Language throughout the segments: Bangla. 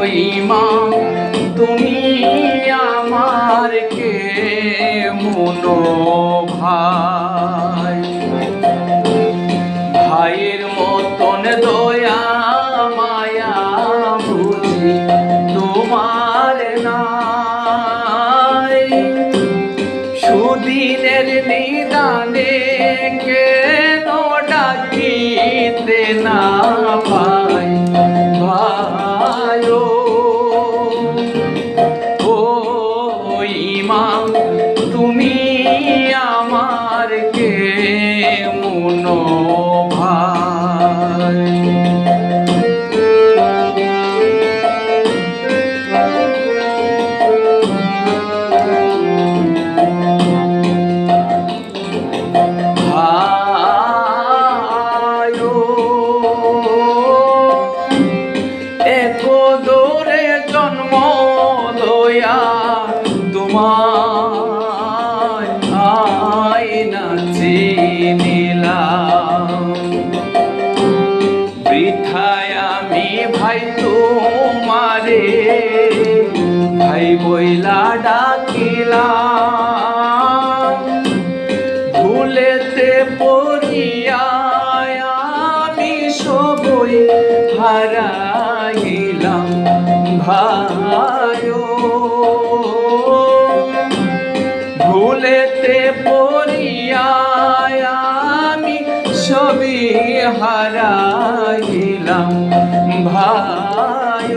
ওই মা তুমি আমার কে মনোভা ইমাম। হারাইলাম ভায় ভুলেতে পড়িয়ায় আমি সবই হারাইলাম ভায়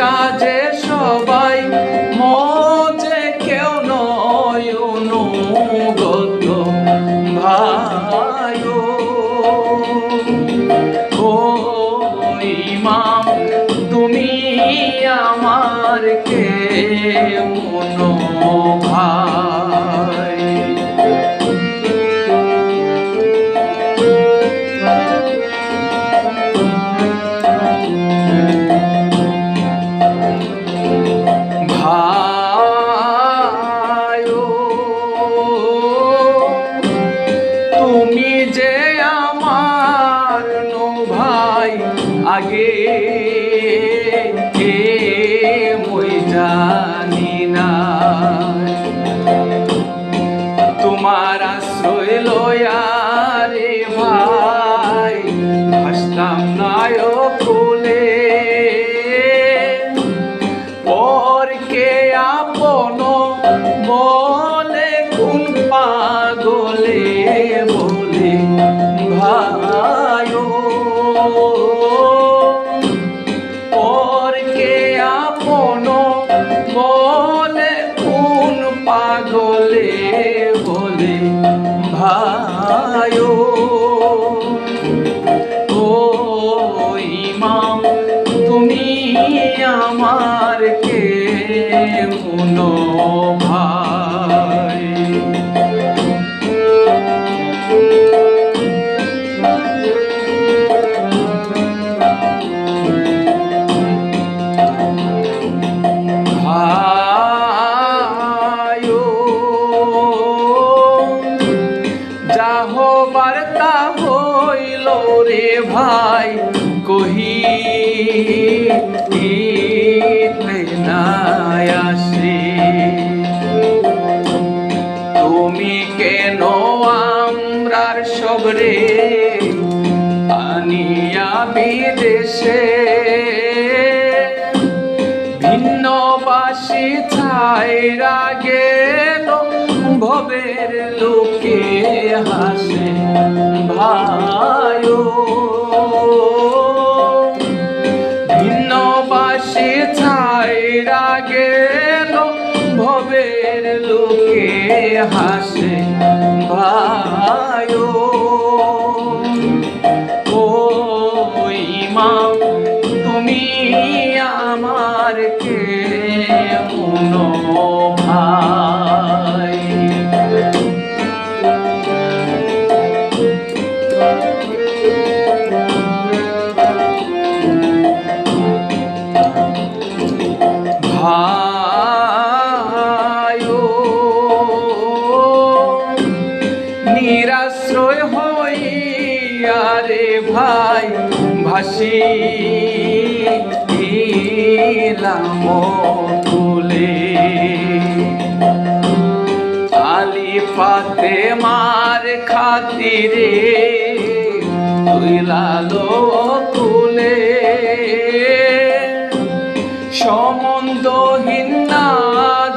কাজে ಹಾಗೆ আমার কে মনো রে আনিয়া বিদেশে ভিন্ন বাসি ছাইরা রাগে ভবের লোকে হাসে ভাই ভিন্ন বাসি ছাইরা রাগে ভবের লোকে হাসে। ইলাম তুলে আলি পাতে মার খাতিরে তুই লালো তুলে। সম্বন্ধহীন না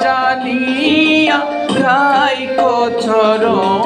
জানিয়া রাই কচরণ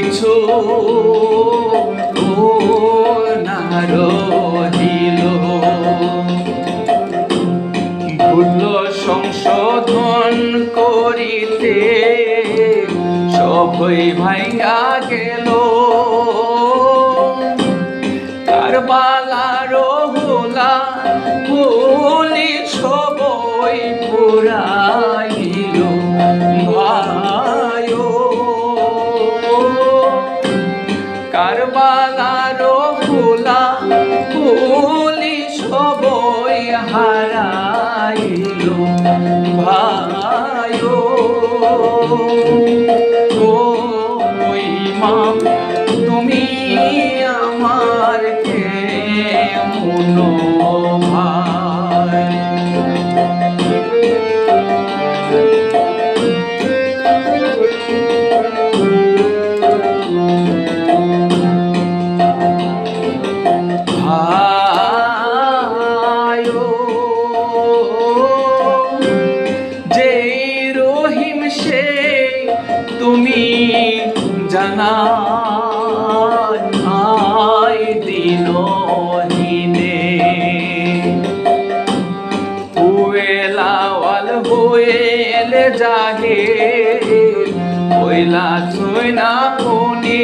কিছু সংশোধন করিতে সবই ভাইয়া কইলা ছুই না কোনি